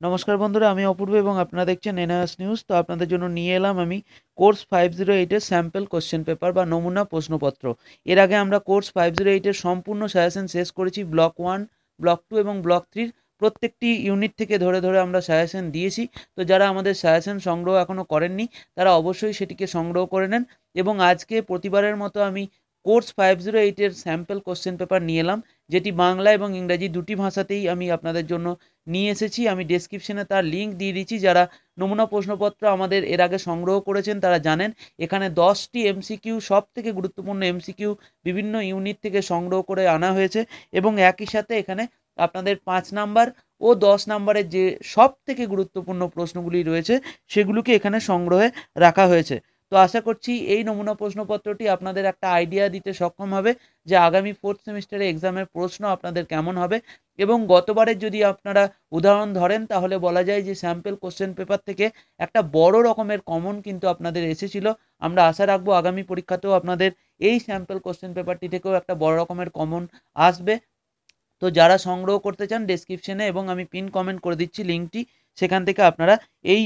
নমস্কার বন্ধুরা, আমি অপূর্ব এবং আপনারা দেখছেন এনআইএস নিউজ তো আপনাদের জন্য নিয়ে এলাম আমি কোর্স ফাইভ জিরো এইটের স্যাম্পল কোশ্চেন পেপার বা নমুনা প্রশ্নপত্র। এর আগে আমরা কোর্স ফাইভ জিরো এইটের সম্পূর্ণ সাজেশন শেষ করেছি ব্লক ওয়ান ব্লক টু এবং ব্লক থ্রির প্রত্যেকটি ইউনিট থেকে ধরে ধরে আমরা সাজেশন দিয়েছি। তো যারা আমাদের সাজেশন সংগ্রহ এখনও করেননি, তারা অবশ্যই সেটিকে সংগ্রহ করে নেন। এবং আজকে প্রতিবারের মতো আমি কোর্স ফাইভ জিরো এইটের স্যাম্পল কোশ্চেন পেপার নিয়ে এলাম, যেটি বাংলা এবং ইংরাজি দুটি ভাষাতেই আমি আপনাদের জন্য নিয়ে এসেছি। আমি ডেসক্রিপশনে তার লিঙ্ক দিয়ে দিচ্ছি, যারা নমুনা প্রশ্নপত্র আমাদের এর আগে সংগ্রহ করেছেন তারা জানেন, এখানে দশটি এমসিকিউ সব থেকে গুরুত্বপূর্ণ এমসিকিউ বিভিন্ন ইউনিট থেকে সংগ্রহ করে আনা হয়েছে এবং একই সাথে এখানে আপনাদের পাঁচ নাম্বার ও দশ নাম্বারের যে সব থেকে গুরুত্বপূর্ণ প্রশ্নগুলি রয়েছে, সেগুলোকে এখানে সংগ্রহে রাখা হয়েছে। তো আশা করছি এই নমুনা প্রশ্নপত্রটি আপনাদের একটা আইডিয়া দিতে সক্ষম হবে যে আগামী ফোর্থ সেমিস্টারে এক্সামের প্রশ্ন আপনাদের কেমন হবে। এবং গতবারের যদি আপনারা উদাহরণ ধরেন, তাহলে বলা যায় যে স্যাম্পল কোশ্চেন পেপার থেকে একটা বড় রকমের কমন কিন্তু আপনাদের এসেছিল। আমরা আশা রাখব আগামী পরীক্ষাতেও আপনাদের এই স্যাম্পল কোশ্চেন পেপারটি থেকেও একটা বড় রকমের কমন আসবে। তো যারা সংগ্রহ করতে চান ডেসক্রিপশনে এবং আমি পিন কমেন্ট করে দিচ্ছি লিঙ্কটি সেখান থেকে আপনারা এই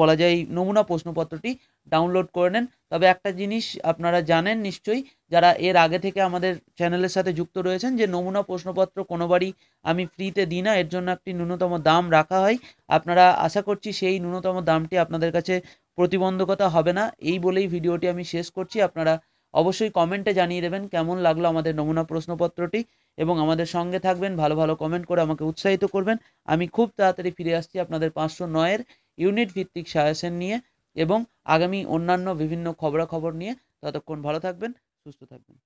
বলা যায় নমুনা প্রশ্নপত্রটি ডাউনলোড করে নেন। তবে একটা জিনিস আপনারা জানেন নিশ্চয়ই, যারা এর আগে থেকে আমাদের চ্যানেলের সাথে যুক্ত রয়েছেন যে নমুনা প্রশ্নপত্র কোনোবারই আমি ফ্রিতে দিই না, এর জন্য একটি ন্যূনতম দাম রাখা হয়। আপনারা আশা করছি সেই ন্যূনতম দামটি আপনাদের কাছে প্রতিবন্ধকতা হবে না। এই বলেই ভিডিওটি আমি শেষ করছি। আপনারা অবশ্যই কমেন্টে জানিয়ে দেবেন কেমন লাগল আমাদের নমুনা প্রশ্নপত্রটি এবং আমাদের সঙ্গে থাকবেন, ভালো ভালো কমেন্ট করে আমাকে উৎসাহিত করবেন। আমি খুব তাড়াতাড়ি ফিরে আসছি আপনাদের পাঁচশো নয়ের ইউনিট ভিত্তিক সাজেশন নিয়ে এবং আগামী অন্যান্য বিভিন্ন খবরাখবর নিয়ে। ততক্ষণ ভালো থাকবেন, সুস্থ থাকবেন।